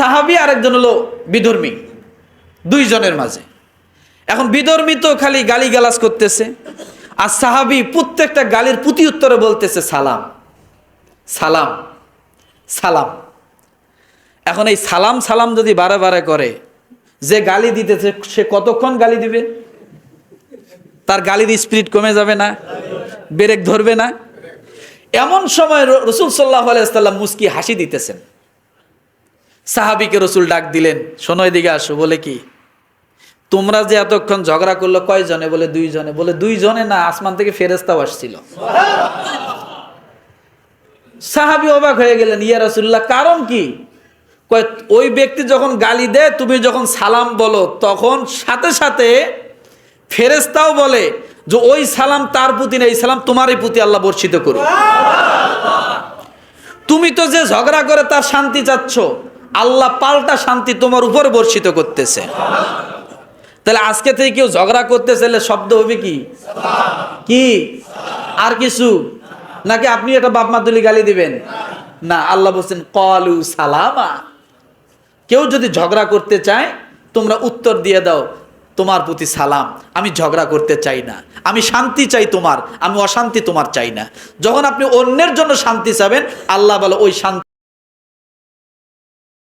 সাহাবি আরেকজন হলো বিধর্মী দুইজনের মাঝে। এখন বিধর্মী তো খালি গালি গালাজ করতেছে, আর সাহাবি প্রত্যেকটা গালির প্রতি উত্তরে বলতেছে, সালাম সালাম সালাম। এখন এই সালাম সালাম যদি বারে বারে করে, যে গালি দিতেছে, সে কতক্ষণ গালি দিবে? তার গালির স্পিরিট কমে যাবে না, ব্রেক ধরবে না। এমন সময় রসুল সাল্লাহ আলাইসাল্লাম মুস্কি হাসি দিতেছেন। সাহাবিকে রসুল ডাক দিলেন, শোনো এদিকে আসো। বলে কি, তোমরা যে এতক্ষণ ঝগড়া করল কয়জনে? বলে, দুইজনে। বলে, দুইজনে না, আসমান থেকে ফেরেস্তাও আসছিল। সাহাবি অবাক হয়ে গেলেন, ইয়া রসুল্লাহ কারণ কি? ওই ব্যক্তি যখন গালি দেয়, তুমি যখন সালাম বলো, তখন সাথে সাথে ফেরেস্তাও বলে যে, ওই সালাম তার প্রতি না এই সালাম তোমারই প্রতি আল্লাহ বর্ষিত করো তুমি তো যে ঝগড়া করে তার শান্তি চাচ্ছ আল্লাহ পাল্টা শান্তি তোমার উপর বর্ষিত করতেছে। তাহলে আজকে থেকে কেউ ঝগড়া করতে চাইলে শব্দ হবে কি? কি? আর কিছু? নাকি আপনি এটা বাপ মাতুলি গালি দিবেন? না, আল্লাহ বলছেন, কলু সালামা। কেউ যদি ঝগড়া করতে চায়, তোমরা উত্তর দিয়ে দাও, তোমার প্রতি সালাম। আমি ঝগড়া করতে চাই না। আমি শান্তি চাই তোমার। আমি অশান্তি তোমার চাই না। যখন আপনি অন্যের জন্য শান্তি চাবেন, আল্লাহ বলে, ওই শান্তি